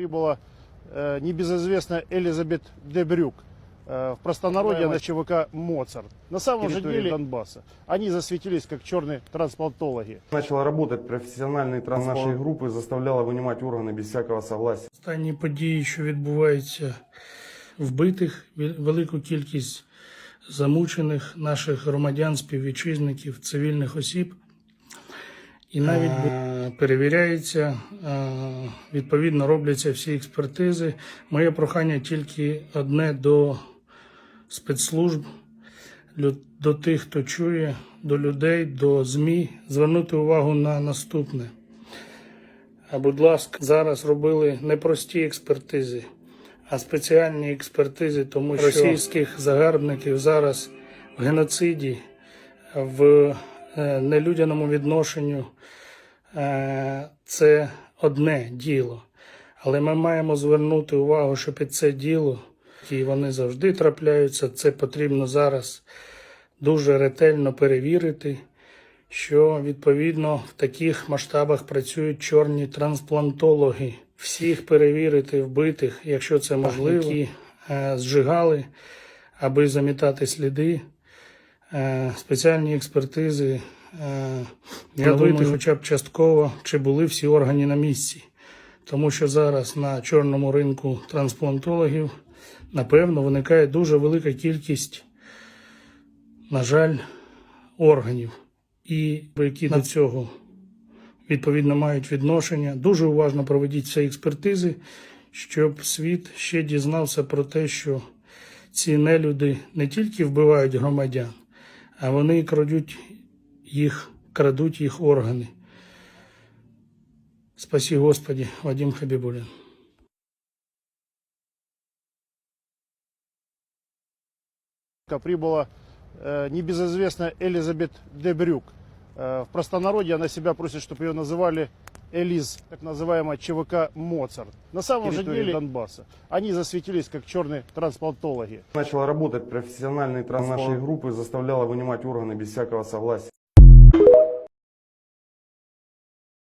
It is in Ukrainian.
прибыла э, небезызвестная Элизабет Дебрюк. Э, в простонародье на ЧВК «Моцарт». На самом же Территория деле Донбасса. Они засветились как черные трансплантологи. Начала работать професіональний трансплант нашої групи, заставляла винімати органи без всякого согласия. Останні події, що відбуваються вбитих, ві- велику кількість замучених наших громадян, співвітчизників, цивільних осіб. І навіть е, перевіряється, е, відповідно робляться всі експертизи. Моє прохання тільки одне до спецслужб, до тих, хто чує, до людей, до ЗМІ, звернути увагу на наступне. Будь ласка, зараз робили не прості експертизи, а спеціальні експертизи, тому що російських загарбників зараз в геноциді, в е, нелюдяному відношенню це одне діло. Але ми маємо звернути увагу, що під це діло, і вони завжди трапляються, це потрібно зараз дуже ретельно перевірити що відповідно в таких масштабах працюють чорні трансплантологи. Всіх перевірити вбитих, якщо це можливо, які е, зжигали, аби замітати сліди. Е, спеціальні експертизи е, встановити хоча б частково, чи були всі органи на місці. Тому що зараз на чорному ринку трансплантологів, напевно, виникає дуже велика кількість, на жаль, органів і які до цього відповідно мають відношення. Дуже уважно проведіть всі експертизи, щоб світ ще дізнався про те, що ці нелюди не тільки вбивають громадян, а вони крадуть їх, крадуть їх органи. Спасі Господі, Вадим Хабібулін. Прибыла э, небезызвестная Элизабет Дебрюк. Э, в простонародье она себя просит, чтобы ее называли Элиз, так называемая ЧВК «Моцарт». На самом же Территория деле Донбасса. Они засветились как черные трансплантологи. Начала работать професіональний трансплант нашої групи, заставляла винімати органи без всякого согласия.